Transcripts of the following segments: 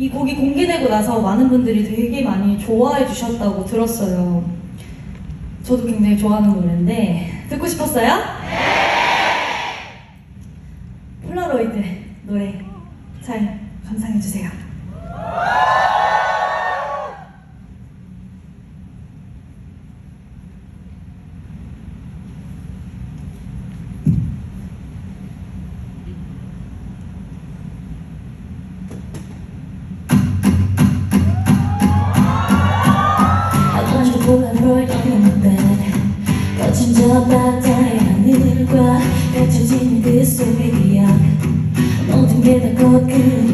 이 곡이 공개되고 나서 많은 분들이 되게 많이 좋아해 주셨다고 들었어요. 저도 굉장히 좋아하는 노래인데 듣고 싶었어요? 네! 폴라로이드 노래 잘 감상해 주세요. get a good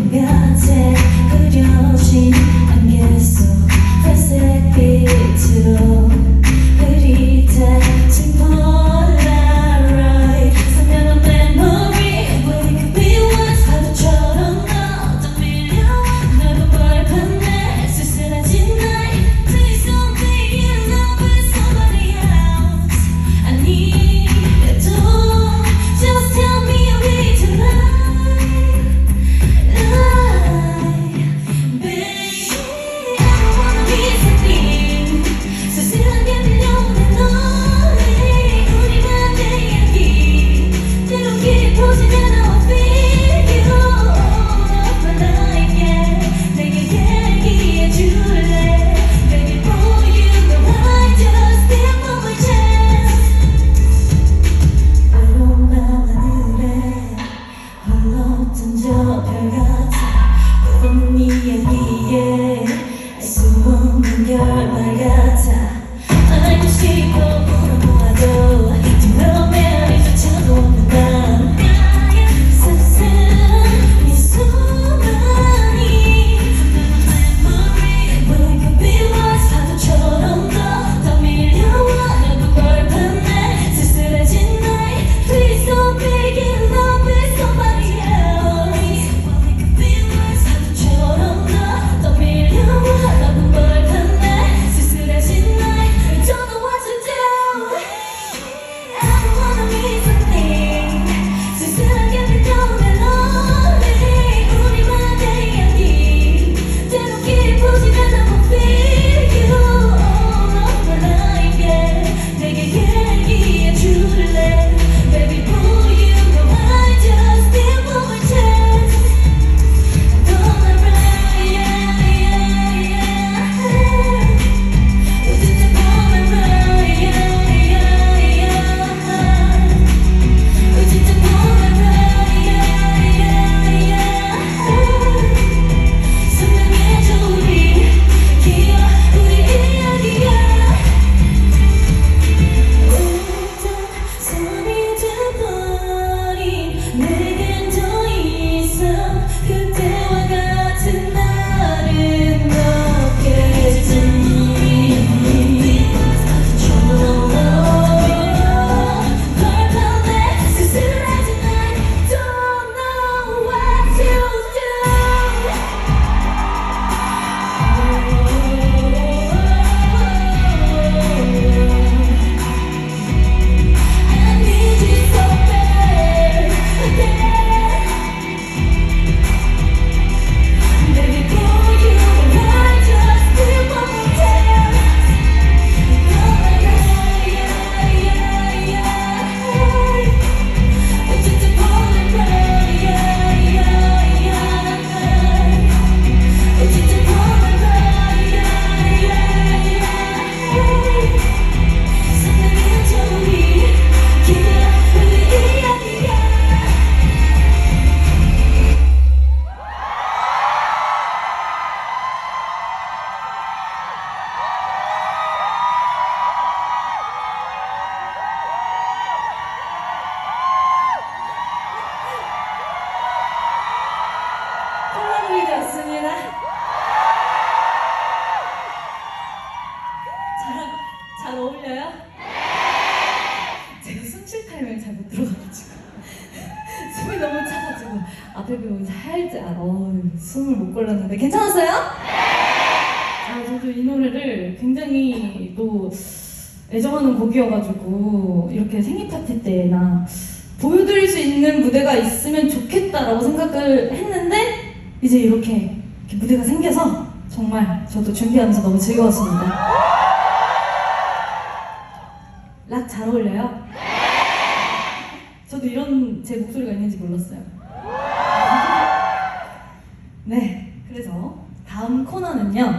고맙습니다. 잘, 잘 어울려요? 제가 숨쉴 타이밍을 잘 못 들어가지고 숨이 너무 차가지고 앞에 배우 살짝 어, 숨을 못 골랐는데 괜찮았어요? 네! 아, 저도 이 노래를 굉장히 또 애정하는 곡이어가지고 이렇게 생일 파티 때나 보여드릴 수 있는 무대가 있으면 좋겠다라고 생각을 했는데 이제 이렇게, 이렇게 무대가 생겨서 정말 저도 준비하면서 너무 즐거웠습니다. 락 잘 어울려요? 네! 저도 이런 제 목소리가 있는지 몰랐어요. 네, 그래서 다음 코너는요.